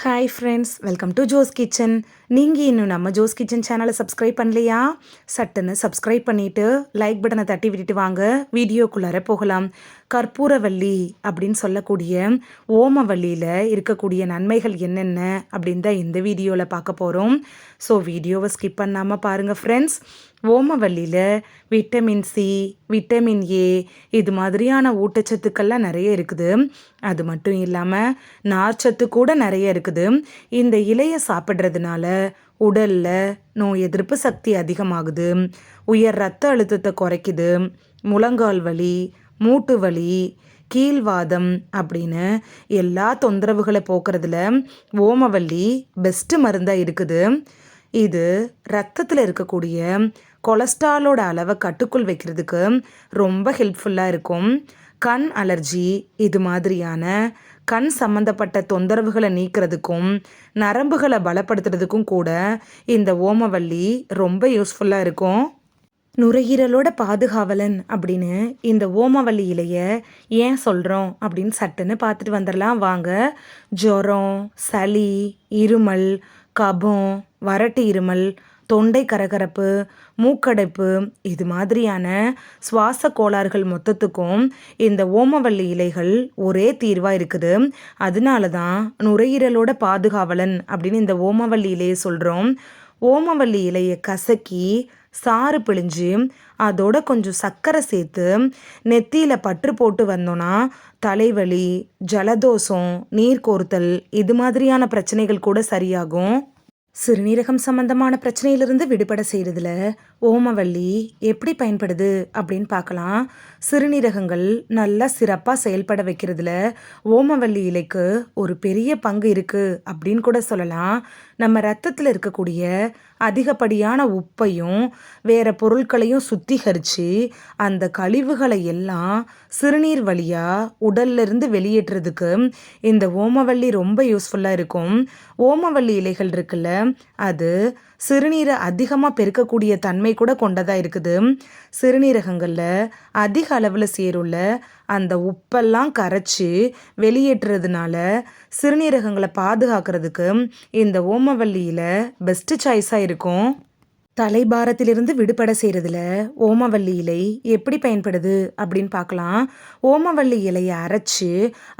Hi friends welcome to Jo's kitchen நீங்கள் இன்னும் நம்ம ஜோஸ் கிச்சன் சேனலை சப்ஸ்கிரைப் பண்ணலையா? சட்டுன்னு சப்ஸ்கிரைப் பண்ணிவிட்டு லைக் பட்டனை தட்டி விட்டுட்டு வாங்க. வீடியோக்குள்ளார போகலாம். கற்பூரவள்ளி அப்படின்னு சொல்லக்கூடிய ஓமவல்லியில் இருக்கக்கூடிய நன்மைகள் என்னென்ன அப்படின்னு தான் இந்த வீடியோவில் பார்க்க போகிறோம் ஸோ வீடியோவை ஸ்கிப் பண்ணாமல் பாருங்கள் ஃப்ரெண்ட்ஸ் ஓமவல்லியில் விட்டமின் சி விட்டமின் ஏ இது மாதிரியான ஊட்டச்சத்துக்கள்லாம் நிறைய இருக்குது. அது மட்டும் இல்லாமல் நார்ச்சத்து கூட நிறைய இருக்குது. இந்த இலையை சாப்பிட்றதுனால உடலில் நோய் எதிர்ப்பு சக்தி அதிகமாகுது. உயர் ரத்த அழுத்தத்தை குறைக்குது. முழங்கால் வலி மூட்டு வலி கீழ்வாதம் அப்படின்னு எல்லா தொந்தரவுகளை போக்குறதுல ஓமவல்லி பெஸ்ட்டு மருந்தாக இருக்குது. இது ரத்தத்தில் இருக்கக்கூடிய கொலஸ்ட்ராலோட அளவை கட்டுக்குள் வைக்கிறதுக்கு ரொம்ப ஹெல்ப்ஃபுல்லாக இருக்கும். கண் அலர்ஜி இது மாதிரியான கண் சம்மந்தப்பட்ட தொந்தரவுகளை நீக்கிறதுக்கும் நரம்புகளை பலப்படுத்துறதுக்கும் கூட இந்த ஓமவல்லி ரொம்ப யூஸ்ஃபுல்லாக இருக்கும். நுரையீரலோட பாதுகாவலன் அப்படின்னு இந்த ஓமவல்லி இலையை ஏன் சொல்கிறோம் அப்படின்னு சட்டுன்னு பார்த்துட்டு வந்துடலாம் வாங்க. ஜுரம் சளி இருமல் கபம் வறட்டு இருமல் தொண்டை கரகரப்பு மூக்கடைப்பு இது மாதிரியான சுவாச கோளாறுகள் மொத்தத்துக்கும் இந்த ஓமவல்லி இலைகள் ஒரே தீர்வாக இருக்குது. அதனால தான் நுரையீரலோட பாதுகாவலன் அப்படின்னு இந்த ஓமவல்லி இலையை சொல்கிறோம் ஓமவல்லி இலையை கசக்கி சாறு பிழிஞ்சு அதோட கொஞ்சம் சர்க்கரை சேர்த்து நெத்தியில் பற்று போட்டு வந்தோன்னா தலைவலி ஜலதோஷம் நீர் கோர்த்தல் இது மாதிரியான பிரச்சனைகள் கூட சரியாகும். சிறுநீரகம் சம்பந்தமான பிரச்சனையிலிருந்து விடுபட செய்கிறதுல ஓமவல்லி எப்படி பயன்படுது அப்படின்னு பார்க்கலாம். சிறுநீரகங்கள் நல்லா சிறப்பாக செயல்பட வைக்கிறதுல ஓமவல்லி இலைக்கு ஒரு பெரிய பங்கு இருக்குது அப்படின்னு கூட சொல்லலாம். நம்ம ரத்தத்தில் இருக்கக்கூடிய அதிகப்படியான உப்பையும் வேறு பொருட்களையும் சுத்திகரித்து அந்த கழிவுகளை எல்லாம் சிறுநீர் வழியாக உடல்லிருந்து வெளியேற்றுறதுக்கு இந்த ஓமவல்லி ரொம்ப யூஸ்ஃபுல்லாக இருக்கும். ஓமவல்லி இலைகள் இருக்குல்ல அது சிறுநீரை அதிகமாக பெருக்கக்கூடிய தன்மை கூட கொண்டதாக இருக்குது. சிறுநீரகங்களில் அதிக அளவில் சேருள்ள அந்த உப்பெல்லாம் கரைச்சி வெளியேற்றுறதுனால சிறுநீரகங்களை பாதுகாக்கிறதுக்கு இந்த ஓமவல்லியில் பெஸ்ட்டு சாய்ஸாக இருக்கும். தலைபாரத்திலிருந்து விடுபட செய்கிறதுல ஓமவல்லி இலை எப்படி பயன்படுது அப்படின்னு பார்க்கலாம். ஓமவல்லி இலையை அரைச்சி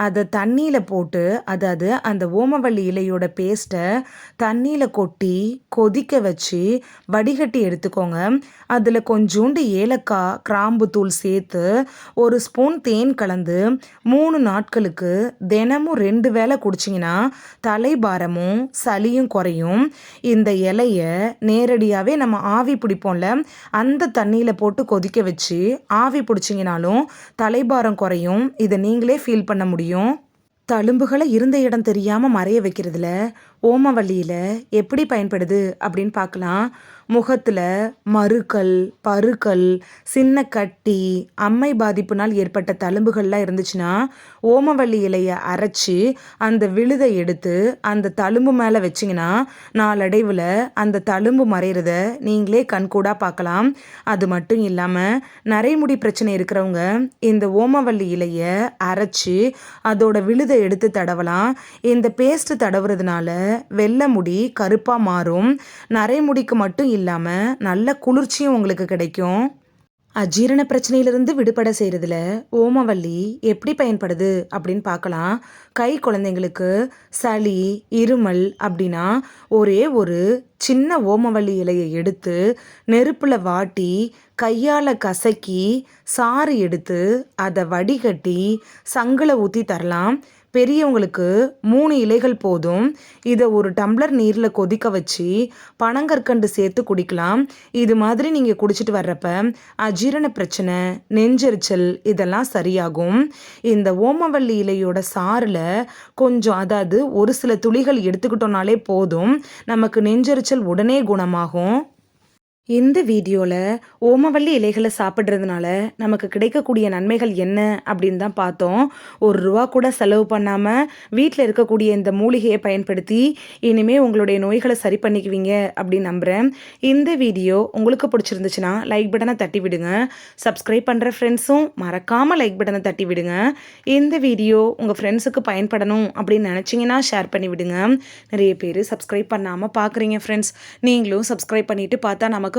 அதை தண்ணியில் போட்டு அதாவது அந்த ஓமவல்லி இலையோட பேஸ்ட்டை தண்ணியில் கொட்டி கொதிக்க வச்சு வடிகட்டி எடுத்துக்கோங்க. அதில் கொஞ்சோண்டு ஏலக்காய் கிராம்பு தூள் சேர்த்து ஒரு ஸ்பூன் தேன் கலந்து மூணு நாட்களுக்கு தினமும் ரெண்டு வேளை குடிச்சிங்கன்னா தலைபாரமும் சளியும் குறையும். இந்த இலையை நேரடியாகவே நம்ம ஆவி பிடிப்போம்ல அந்த தண்ணியில் போட்டு கொதிக்க வச்சு ஆவி பிடிச்சிங்கனாலும் தலைபாரம் குறையும். இதை நீங்களே ஃபீல் பண்ண முடியும். தழும்புகளை இருந்த இடம் தெரியாமல் மறைய வைக்கிறதுல ஓமவல்லியில் எப்படி பயன்படுது அப்படின்னு பார்க்கலாம். முகத்தில் மறுக்கல் பருக்கள் சின்ன கட்டி அம்மை பாதிப்புனால் ஏற்பட்ட தழும்புகள்லாம் இருந்துச்சுன்னா ஓமவல்லி இலையை அரைச்சி அந்த விழுதை எடுத்து அந்த தழும்பு மேலே வச்சிங்கன்னா நாளடைவில் அந்த தழும்பு மறைகிறத நீங்களே கண்கூடாக பார்க்கலாம். அது மட்டும் இல்லாமல் நரைமுடி பிரச்சனை இருக்கிறவங்க இந்த ஓமவல்லி இலையை அரைச்சி அதோட விழுதை எடுத்து தடவலாம். இந்த பேஸ்ட்டு தடவுறதுனால வெள்ளை முடி கருப்பாக மாறும். நரைமுடிக்கு மட்டும் இல்லாமல் நல்ல குளிர்ச்சியும் உங்களுக்கு கிடைக்கும். அஜீரண பிரச்சனையிலிருந்து விடுபட செய்கிறதுல ஓமவல்லி எப்படி பயன்படுது அப்படின்னு பார்க்கலாம். கை குழந்தைங்களுக்கு சளி இருமல் அப்படின்னா ஒரே ஒரு சின்ன ஓமவல்லி இலையை எடுத்து நெருப்பில் வாட்டி கையால் கசக்கி சாறு எடுத்து அதை வடிகட்டி சங்கில் ஊற்றி தரலாம். பெரியவங்களுக்கு மூணு இலைகள் போதும். இதை ஒரு டம்ளர் நீரில் கொதிக்க வச்சு பனங்கற்கண்டு சேர்த்து குடிக்கலாம். இது மாதிரி நீங்கள் குடிச்சிட்டு வர்றப்ப அஜீரண பிரச்சனை நெஞ்செரிச்சல் இதெல்லாம் சரியாகும். இந்த ஓமவல்லி இலையோட சாறில் கொஞ்சம் அதாவது ஒரு சில துளிகள் எடுத்துக்கிட்டோம்னாலே போதும். நமக்கு நெஞ்செரிச்சல் உடனே குணமாகும். இந்த வீடியோவில் ஓமவல்லி இலைகளை சாப்பிட்றதுனால நமக்கு கிடைக்கக்கூடிய நன்மைகள் என்ன அப்படின்னு தான் பார்த்தோம். ஒரு ரூபா கூட செலவு பண்ணாமல் வீட்டில் இருக்கக்கூடிய இந்த மூலிகையை பயன்படுத்தி இனிமேல் உங்களுடைய நோய்களை சரி பண்ணிக்குவீங்க அப்படின்னு நம்புகிறேன் இந்த வீடியோ உங்களுக்கு பிடிச்சிருந்துச்சுன்னா லைக் பட்டனை தட்டி விடுங்க. சப்ஸ்கிரைப் பண்ணுற ஃப்ரெண்ட்ஸும் மறக்காமல் லைக் பட்டனை தட்டி விடுங்க. இந்த வீடியோ உங்கள் ஃப்ரெண்ட்ஸுக்கு பயன்படணும் அப்படின்னு நினச்சிங்கன்னா ஷேர் பண்ணி விடுங்க. நிறைய பேர் சப்ஸ்கிரைப் பண்ணாமல் பார்க்குறீங்க ஃப்ரெண்ட்ஸ் நீங்களும் சப்ஸ்கிரைப் பண்ணிவிட்டு பார்த்தா நமக்கு